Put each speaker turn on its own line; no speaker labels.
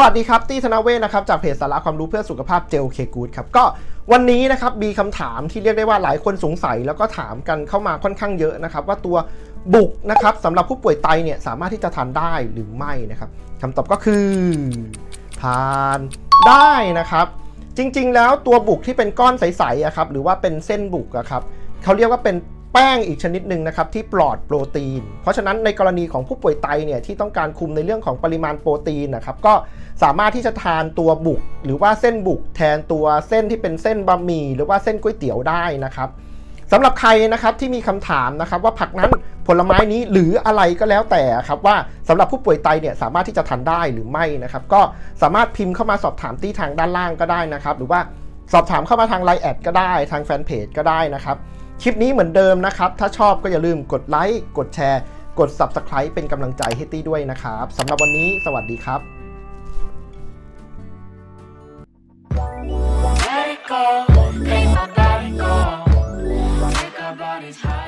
วัสดีครับตี้ธนเวศนะครับจากเพจสาระความรู้เพื่อสุขภาพเจลเคกูดครับก็วันนี้นะครับมีคำถามที่เรียกได้ว่าหลายคนสงสัย แล้วก็ถามกันเข้ามาค่อนข้างเยอะนะครับ ว่าตัวบุกนะครับสำหรับผู้ป่วยไตเนี่ยสามารถที่จะทานได้หรือไม่นะครับคำตอบก็คือ ทานได้นะครับ จริงๆ แล้วตัวบุกที่เป็นก้อนใสๆอะครับหรือว่าเป็นเส้นบุกอะครับเขาเรียกว่าเป็น แป้งอีกชนิดหนึ่งนะครับที่ปลอดโปรตีน เพราะฉะนั้นในกรณีของผู้ป่วยไตเนี่ยที่ต้องการคุมในเรื่องของปริมาณโปรตีนนะครับก็สามารถที่จะทานตัวบุก หรือว่าเส้นบุก แทนตัวเส้นที่เป็นเส้นบะหมี่หรือว่าเส้นก๋วยเตี๋ยวได้นะครับสำหรับใครนะครับที่มีคำถามนะครับว่าผักนั้นผลไม้นี้หรืออะไรก็แล้วแต่ครับว่าสำหรับผู้ป่วยไตเนี่ยสามารถที่จะทานได้หรือไม่นะครับก็สามารถพิมพ์เข้ามาสอบถามที่ทางด้านล่างก็ได้นะครับหรือว่าสอบถามเข้ามาทางไลน์แอดก็ได้ทางแฟนเพจก็ได้นะครับ คลิปนี้เหมือนเดิมนะครับ ถ้าชอบก็อย่าลืมกดไลค์กดแชร์กด Subscribe เป็นกำลังใจให้ตี้ด้วยนะครับสำหรับวันนี้สวัสดีครับ
Take my body's high.